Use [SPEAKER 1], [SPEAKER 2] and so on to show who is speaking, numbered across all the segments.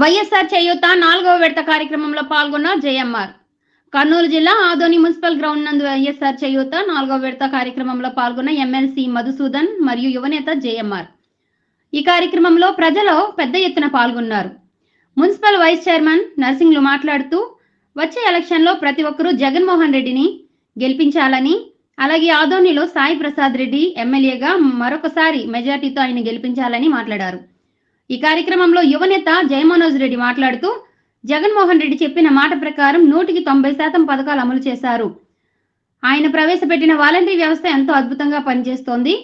[SPEAKER 1] వైఎస్ఆర్ చేయూత నాలుగవ విడత కార్యక్రమంలో పాల్గొన్న జయమ్మార్. కర్నూలు జిల్లా ఆదోని మున్సిపల్ గ్రౌండ్ నందు వైఎస్ఆర్ చేయూత నాలుగవ విడత కార్యక్రమంలో పాల్గొన్న ఎమ్మెల్సీ మధుసూదన్ మరియు యువనేత జేఎంఆర్ ఈ కార్యక్రమంలో ప్రజలు పెద్ద ఎత్తున పాల్గొన్నారు. మున్సిపల్ వైస్ చైర్మన్ నర్సింగ్లు మాట్లాడుతూ వచ్చే ఎలక్షన్లో ప్రతి ఒక్కరూ జగన్మోహన్ రెడ్డిని గెలిపించాలని అలాగే ఆదోనిలో సాయి ప్రసాద్ రెడ్డి ఎమ్మెల్యేగా మరొకసారి మెజార్టీతో ఆయన గెలిపించాలని మాట్లాడారు. ఈ కార్యక్రమంలో యువనేత జయమనోజ్ రెడ్డి మాట్లాడుతూ జగన్మోహన్ రెడ్డి చెప్పిన మాట ప్రకారం నూటికి తొంభై శాతం పథకాలు అమలు చేశారు. ఆయన ప్రవేశపెట్టిన వాలంటరీ వ్యవస్థ ఎంతో అద్భుతంగా పనిచేస్తోంది.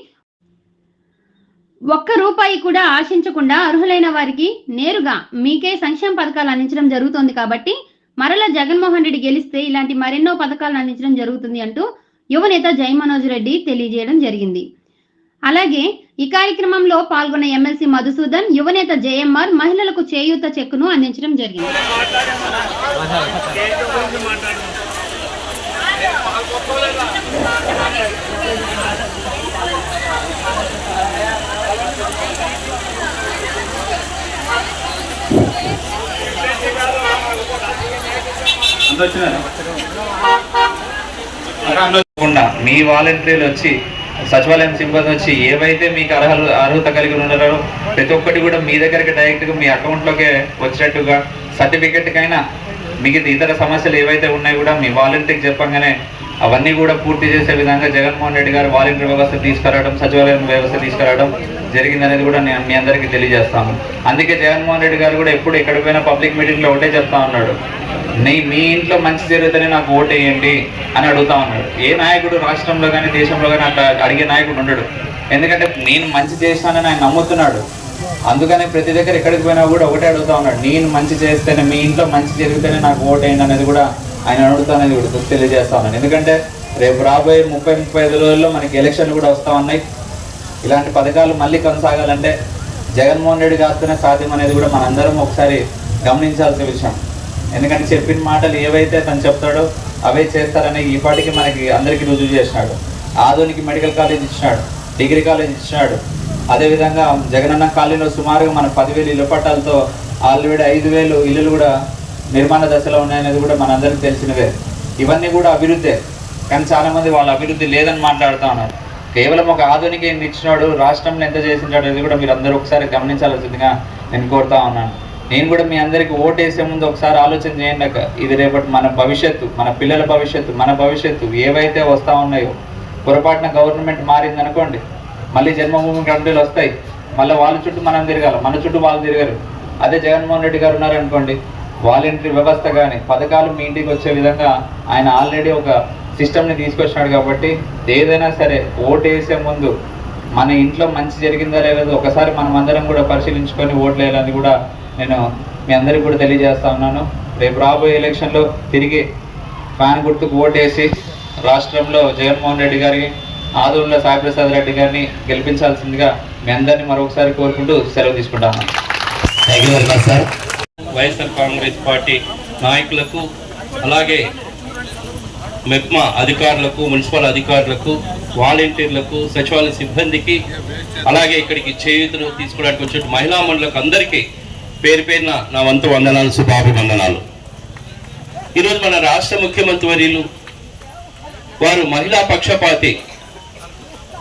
[SPEAKER 1] ఒక్క రూపాయి కూడా ఆశించకుండా అర్హులైన వారికి నేరుగా మీకే సంక్షేమ పథకాలు అందించడం జరుగుతోంది కాబట్టి మరలా జగన్మోహన్ రెడ్డి గెలిస్తే ఇలాంటి మరెన్నో పథకాలు అందించడం జరుగుతుంది అంటూ యువనేత జయమనోజ్ రెడ్డి తెలియజేయడం జరిగింది. అలాగే ఈ కార్యక్రమంలో పాల్గొన్న ఎమ్మెల్సీ మధుసూదన్ యువనేత జేఎంఆర్ మహిళలకు చేయూత చెక్కును అందించడం జరిగింది.
[SPEAKER 2] మీ వాలంటీర్లు వచ్చి సచివాలయం సిబ్బంది వచ్చి ఏవైతే మీకు అర్హత అర్హత కలిగి ఉన్నారో ప్రతి ఒక్కటి కూడా మీ దగ్గరికి డైరెక్ట్గా మీ అకౌంట్లోకే వచ్చినట్టుగా సర్టిఫికెట్కైనా మిగతా ఇతర సమస్యలు ఏవైతే ఉన్నాయో కూడా మీ వాలంటీర్కి చెప్పంగానే అవన్నీ కూడా పూర్తి చేసే విధంగా జగన్మోహన్ రెడ్డి గారు వాలంటీర్ వ్యవస్థ తీసుకురావడం సచివాలయం వ్యవస్థ తీసుకురావడం జరిగిందనేది కూడా నేను మీ అందరికీ తెలియజేస్తాను. అందుకే జగన్మోహన్ రెడ్డి గారు కూడా ఎప్పుడు ఎక్కడికి పోయినా పబ్లిక్ మీటింగ్లో ఒకటే చెప్తా ఉన్నాడు. నీ మీ ఇంట్లో మంచి జరిగితేనే నాకు ఓటేయండి వేయండి అని అడుగుతా ఉన్నాడు. ఏ నాయకుడు రాష్ట్రంలో కానీ దేశంలో కానీ అట్లా అడిగే నాయకుడు ఉండడు. ఎందుకంటే నేను మంచి చేస్తానని ఆయన నమ్ముతున్నాడు. అందుకనే ప్రతి దగ్గర ఎక్కడికి పోయినా కూడా ఒకటే అడుగుతా ఉన్నాడు. నేను మంచి చేస్తేనే మీ ఇంట్లో మంచి జరిగితేనే నాకు ఓటేయండి అనేది కూడా ఆయన అడుగుతానని కూడా తెలియజేస్తా ఉన్నాను. ఎందుకంటే రేపు రాబోయే ముప్పై ముప్పై ఐదు రోజుల్లో మనకి ఎలక్షన్లు కూడా వస్తూ ఉన్నాయి. ఇలాంటి పథకాలు మళ్ళీ కొనసాగాలంటే జగన్మోహన్ రెడ్డి గారితోనే సాధ్యం అనేది కూడా మనందరం ఒకసారి గమనించాల్సిన విషయం. ఎందుకంటే చెప్పిన మాటలు ఏవైతే తను చెప్తాడో అవే చేస్తారని ఈ పాటికి మనకి అందరికీ రుజువు చేసినాడు. ఆధునిక మెడికల్ కాలేజ్ ఇచ్చినాడు డిగ్రీ కాలేజ్ ఇచ్చినాడు. అదేవిధంగా జగనన్న కాలనీలో సుమారుగా మన పదివేలు ఇల్లు పట్టాలతో ఆల్రెడీ ఐదు వేలు ఇల్లులు కూడా నిర్మాణ దశలో ఉన్నాయనేది కూడా మనందరికీ తెలిసినవే. ఇవన్నీ కూడా అభివృద్ధే. కానీ చాలామంది వాళ్ళ అభివృద్ధి లేదని మాట్లాడుతూ ఉన్నారు. కేవలం ఒక ఆధునిక ఏంది ఇచ్చినాడు రాష్ట్రంలో ఎంత చేసినాడు అనేది కూడా మీరు అందరూ ఒకసారి గమనించాల్సిందిగా నేను కోరుతా ఉన్నాను. నేను కూడా మీ అందరికీ ఓటు వేసే ముందు ఒకసారి ఆలోచన చేయండి ఇది రేపటి మన భవిష్యత్తు మన పిల్లల భవిష్యత్తు మన భవిష్యత్తు ఏవైతే వస్తూ ఉన్నాయో. పొరపాటున గవర్నమెంట్ మారింది అనుకోండి మళ్ళీ జన్మభూమి కమిటీలు వస్తాయి. మళ్ళీ వాళ్ళ చుట్టూ మనం తిరగాలి మన చుట్టూ వాళ్ళు తిరగరు. అదే జగన్మోహన్ రెడ్డి గారు ఉన్నారనుకోండి వాలంటరీ వ్యవస్థ కానీ పథకాలు మీ ఇంటికి వచ్చే విధంగా ఆయన ఆల్రెడీ ఒక సిస్టమ్ని తీసుకొచ్చినాడు కాబట్టి ఏదైనా సరే ఓటు వేసే ముందు మన ఇంట్లో మంచి జరిగిందా లేదో ఒకసారి మనం అందరం కూడా పరిశీలించుకొని ఓట్లు వేయాలని కూడా నేను మీ అందరికీ కూడా తెలియజేస్తా ఉన్నాను. రేపు రాబోయే ఎలక్షన్లో తిరిగి ఫ్యాన్ గుర్తుకు ఓటేసి రాష్ట్రంలో జగన్మోహన్ రెడ్డి గారిని ఆదూరులో సాయిప్రసాద్ రెడ్డి గారిని గెలిపించాల్సిందిగా మీ అందరినీ మరొకసారి కోరుకుంటూ సెలవు తీసుకుంటాను.
[SPEAKER 3] Thank you very much sir
[SPEAKER 4] YSR Congress party నాయకులకు అలాగే మెప్మా అధికారులకు మున్సిపల్ అధికారులకు వాలంటీర్లకు సచివాలయ సిబ్బందికి అలాగే ఇక్కడికి చేయూతను తీసుకోవడానికి వచ్చిన మహిళా మండలకు అందరికీ పేరు పేరున నా వంతు వందనాలు శుభాభివందనాలు. ఈరోజు మన రాష్ట్ర ముఖ్యమంత్రి వర్యులు వారు మహిళా పక్షపాతి.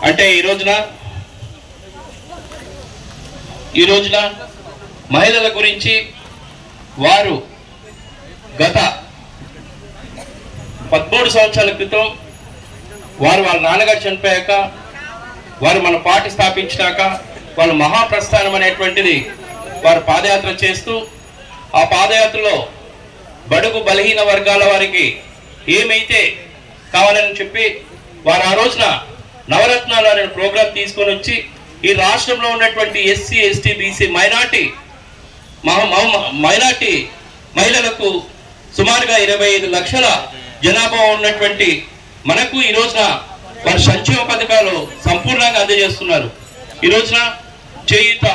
[SPEAKER 4] అంటే ఈ రోజున ఈ రోజున మహిళల గురించి వారు గత పదమూడు సంవత్సరాల క్రితం వారు వాళ్ళ నాన్నగారు చనిపోయాక వారు మన పార్టీ స్థాపించినాక వాళ్ళ మహాప్రస్థానం అనేటువంటిది వారు పాదయాత్ర చేస్తూ ఆ పాదయాత్రలో బడుగు బలహీన వర్గాల వారికి ఏమైతే కావాలని చెప్పి వారు ఆ రోజున నవరత్నాలు అనే ప్రోగ్రాం తీసుకొని వచ్చి ఈ రాష్ట్రంలో ఉన్నటువంటి SC ST BC minority minority మహిళలకు సుమారుగా ఇరవై ఐదు లక్షల జనాభా ఉన్నటువంటి మనకు ఈ రోజున వారి సంక్షేమ పథకాలు సంపూర్ణంగా అందజేస్తున్నారు. ఈ రోజున చేయుత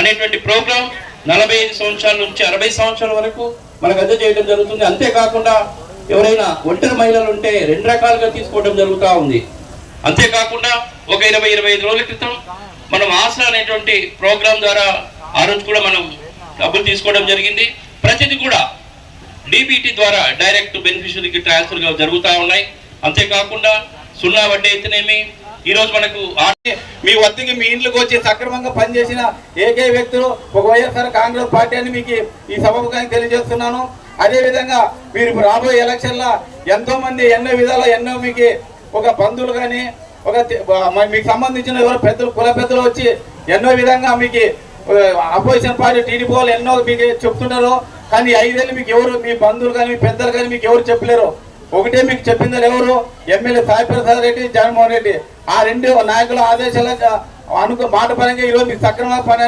[SPEAKER 4] అనేటువంటి ప్రోగ్రాం నలభై ఐదు సంవత్సరాల నుంచి అరవై సంవత్సరాల వరకు మనకు అందజేయడం జరుగుతుంది. అంతేకాకుండా ఎవరైనా ఒంటరి మహిళలు ఉంటే రెండు రకాలుగా తీసుకోవడం జరుగుతూ ఉంది. అంతేకాకుండా ఒక ఇరవై ఇరవై ఐదు రోజుల క్రితం మనం ఆసరా అనేటువంటి ప్రోగ్రాం ద్వారా ఆ రోజు కూడా మనం డబ్బులు తీసుకోవడం జరిగింది. ప్రతిది కూడా డిబిటీ ద్వారా డైరెక్ట్ బెనిఫిషరీకి ట్రాన్స్ఫర్ జరుగుతూ ఉన్నాయి. అంతేకాకుండా సున్నా వడ్డీ అయితేనేమి? ఈరోజు మనకు
[SPEAKER 5] మీ వద్దకి మీ ఇంట్లోకి వచ్చి సక్రమంగా పనిచేసిన ఏకే వ్యక్తులు ఒక వైఎస్ఆర్ కాంగ్రెస్ పార్టీ అని మీకు ఈ సభముఖానికి తెలియజేస్తున్నాను. అదే విధంగా మీరు రాబోయే ఎలక్షన్లో ఎంతో మంది ఎన్నో విధాల ఎన్నో మీకు ఒక బంధువులు కానీ ఒక మీకు సంబంధించిన ఎవరు పెద్దలు కుల పెద్దలు వచ్చి ఎన్నో విధంగా మీకు అపోజిషన్ పార్టీ టీడీపీ వాళ్ళు ఎన్నో మీకు చెప్తున్నారు కానీ ఐదేళ్ళు మీకు ఎవరు మీ బంధువులు కానీ మీ పెద్దలు కానీ మీకు ఎవరు చెప్పలేరు. ఒకటే మీకు చెప్పిందని ఎవరు? ఎమ్మెల్యే సాయి ప్రసాద్ రెడ్డి జగన్మోహన్ రెడ్డి. ఆ రెండు నాయకుల ఆదేశాల అనుకో మాట పరంగా ఈరోజు మీకు సక్రమంగా పని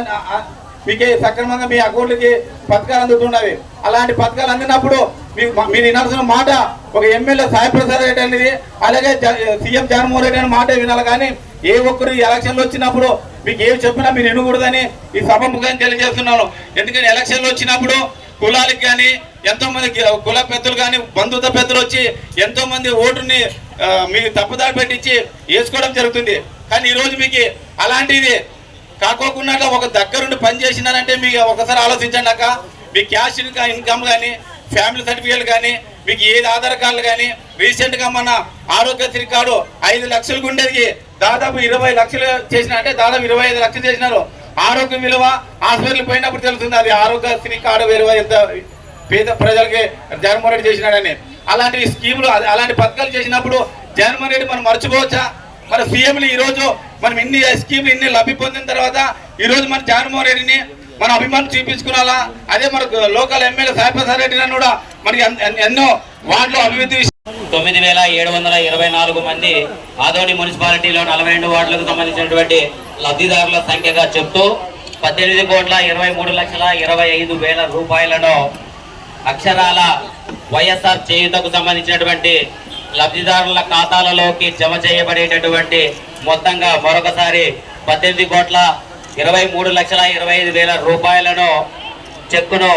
[SPEAKER 5] మీకు సక్రమంగా మీ అకౌంట్లకి పథకాలు అందుతున్నవి అలాంటి పథకాలు అందినప్పుడు మీకు మీరు వినాల్సిన మాట ఒక ఎమ్మెల్యే సాయి ప్రసాద్ రెడ్డి అనేది అలాగే జ- సీఎం జగన్మోహన్ రెడ్డి అనే మాట వినాలి కానీ ఏ ఒక్కరు ఎలక్షన్లు వచ్చినప్పుడు మీకు ఏం చెప్పినా మీరు వినకూడదని ఈ సభ ముఖం తెలియజేస్తున్నాను. ఎందుకంటే ఎలక్షన్లు వచ్చినప్పుడు కులాలకు కానీ ఎంతో మంది కుల పెద్దలు కానీ బంధుత్వ పెద్దలు వచ్చి ఎంతో మంది ఓటుని మీకు తప్పుదారి పెట్టించి వేసుకోవడం జరుగుతుంది. కానీ ఈరోజు మీకు అలాంటిది కాకోకుండా ఒక దగ్గరుండి పని చేసినారంటే మీకు ఒకసారి ఆలోచించండి అక్క. మీ క్యాష్ ఇన్కమ్ కానీ ఫ్యామిలీ సర్టిఫికేట్ కానీ మీకు ఏది ఆధార్ కార్డులు కానీ రీసెంట్గా మన ఆరోగ్యశ్రీ కార్డు ఐదు లక్షలకు ఉండేది. దాదాపు ఇరవై లక్షలు చేసిన అంటే దాదాపు ఇరవై ఐదు లక్షలు చేసినారు. ఆరోగ్యం విలువ హాస్పిటల్ పోయినప్పుడు తెలుస్తుంది అది ఆరోగ్యశ్రీ కార్డు విలువ ఎంత పేద ప్రజలకి జగన్మోహన్ రెడ్డి చేసినాడని. అలాంటి స్కీములు అలాంటి పథకాలు చేసినప్పుడు జగన్మోహన్ రెడ్డి మనం మర్చిపోవచ్చా? మన సీఎంలు ఈరోజు మనం ఇన్ని స్కీములు ఇన్ని లబ్ధి పొందిన తర్వాత ఈ రోజు మన జగన్మోహన్ రెడ్డిని మన అభిమానం చూపించుకున్నాలా అదే మన లోకల్ ఎమ్మెల్యే సాయిప్రసాద్ రెడ్డి కూడా మనకి ఎన్- ఎన్- ఎన్నో వార్డులో అభివృద్ధి
[SPEAKER 3] తొమ్మిది వేల ఏడు వందల ఇరవై నాలుగు మంది ఆదోని మున్సిపాలిటీలో నలభై రెండు వార్డులకు సంబంధించినటువంటి లబ్ధిదారుల సంఖ్యగా చెప్తూ పద్దెనిమిది కోట్ల ఇరవై మూడు లక్షల ఇరవై ఐదు వేల రూపాయలను అక్షరాల వైఎస్ఆర్ చేయుతకు సంబంధించినటువంటి లబ్ధిదారుల ఖాతాలలోకి జమ చేయబడేటటువంటి మొత్తంగా మరొకసారి పద్దెనిమిది కోట్ల ఇరవై మూడు లక్షల ఇరవై ఐదు వేల రూపాయలను చెక్కును